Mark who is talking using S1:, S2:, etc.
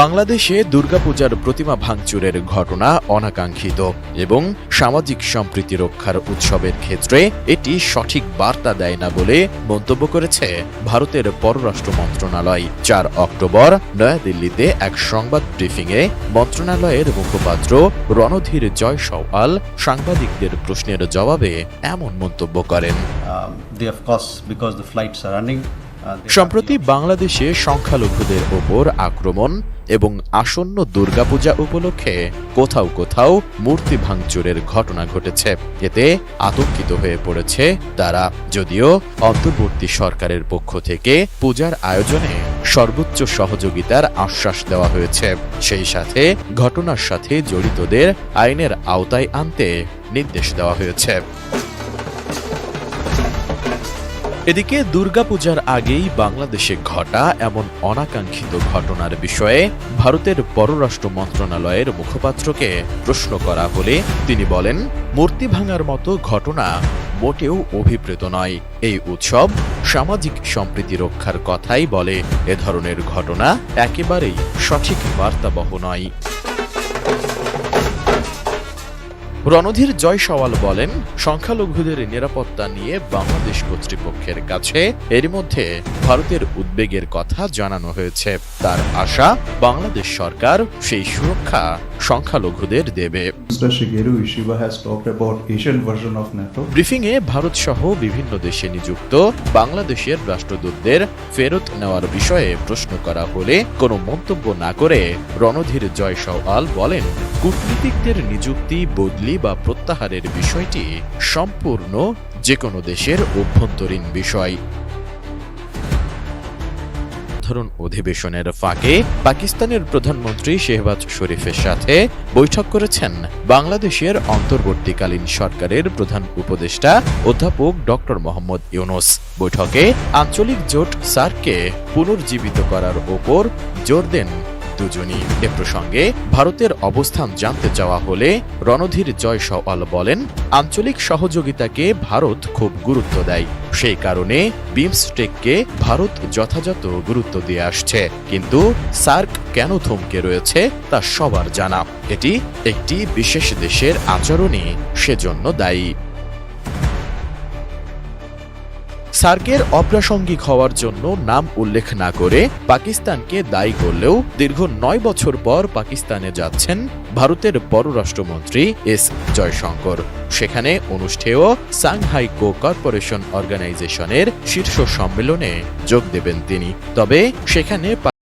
S1: বাংলাদেশে দুর্গাপূজার প্রতিমা ভাঙচুরের ঘটনা অনাকাঙ্ক্ষিত এবং সামাজিক সম্প্রীতি রক্ষার উৎসবের ক্ষেত্রে এটি সঠিক বার্তা দেয় না বলে মন্তব্য করেছে ভারতের পররাষ্ট্র মন্ত্রণালয়। চার অক্টোবর, নয়াদিল্লিতে এক সংবাদ ব্রিফিংয়ে মন্ত্রণালয়ের মুখপাত্র রণধীর জয় সওয়াল সাংবাদিকদের প্রশ্নের জবাবে এমন মন্তব্য করেন। সম্প্রতি বাংলাদেশে সংখ্যালঘুদের ওপর আক্রমণ এবং আসন্ন দুর্গাপূজা উপলক্ষে কোথাও কোথাও মূর্তি ভাঙচুরের ঘটনা ঘটেছে। এতে আতঙ্কিত হয়ে পড়েছে তারা। যদিও অন্তর্বর্তী সরকারের পক্ষ থেকে পূজার আয়োজনে সর্বোচ্চ সহযোগিতার আশ্বাস দেওয়া হয়েছে। সেই সাথে ঘটনার সাথে জড়িতদের আইনের আওতায় আনতে নির্দেশ দেওয়া হয়েছে। এদিকে দুর্গাপূজার আগেই বাংলাদেশে ঘটা এমন অনাকাঙ্ক্ষিত ঘটনার বিষয়ে ভারতের পররাষ্ট্র মন্ত্রণালয়ের মুখপাত্রকে প্রশ্ন করা হলে তিনি বলেন, মূর্তি ভাঙার মতো ঘটনা মোটেও অভিপ্রেত নয়। এই উৎসব সামাজিক সম্প্রীতি রক্ষার কথাই বলে এ ধরনের ঘটনা একেবারেই সঠিক বার্তাবহ নয়। রণধীর জয় সওয়াল বলেন সংখ্যালঘুদের নিরাপত্তা নিয়ে বাংলাদেশ কর্তৃপক্ষের কাছে এর মধ্যে ভারতের উদ্বেগের কথা জানানো হয়েছে তার আশা বাংলাদেশ সরকার সেই সুরক্ষা সংখ্যালঘুদের দেবে
S2: NATO.
S1: ব্রিফিংয়ে ভারত সহ বিভিন্ন দেশে নিযুক্ত বাংলাদেশের রাষ্ট্রদূতদের ফেরত নেওয়ার বিষয়ে প্রশ্ন করা হলে কোনো মন্তব্য না করে রণধীর জয় সওয়াল বলেন কূটনীতিকদের নিযুক্তি বদলি বা প্রত্যাহারের বিষয়টি সম্পূর্ণ যে কোনো দেশের অভ্যন্তরীণ বিষয়। সাধারণ অধিবেশনের ফাঁকে পাকিস্তানের প্রধানমন্ত্রী শেহবাজ শরীফের সাথে বৈঠক করেছেন বাংলাদেশের অন্তর্বর্তীকালীন সরকারের প্রধান উপদেষ্টা অধ্যাপক ডক্টর মোহাম্মদ ইউনুস। বৈঠকে আঞ্চলিক জোট সার্ককে পুনর্জীবিত করার ওপর জোর দেন দুজনই। এ প্রসঙ্গে ভারতের অবস্থান জানতে চাওয়া হলে রণধীর জয় সওয়াল বলেন, আঞ্চলিক সহযোগিতাকে ভারত খুব গুরুত্ব দেয়। সেই কারণে বিমস্টেককে ভারত যথাযথ গুরুত্ব দিয়ে আসছে। কিন্তু সার্ক কেন থমকে রয়েছে তা সবার জানা। এটি একটি বিশেষ দেশের আচরণই সেজন্য দায়ী। সার্কের অপ্রাসঙ্গিক হওয়ার জন্য নাম উল্লেখ না করে পাকিস্তানকে দায়ী করলেও দীর্ঘ নয় বছর পর পাকিস্তানে যাচ্ছেন ভারতের পররাষ্ট্রমন্ত্রী এস জয়শঙ্কর। সেখানে অনুষ্ঠেয় সাংহাই কো কর্পোরেশন অর্গানাইজেশনের শীর্ষ সম্মেলনে যোগ দেবেন তিনি। তবে সেখানে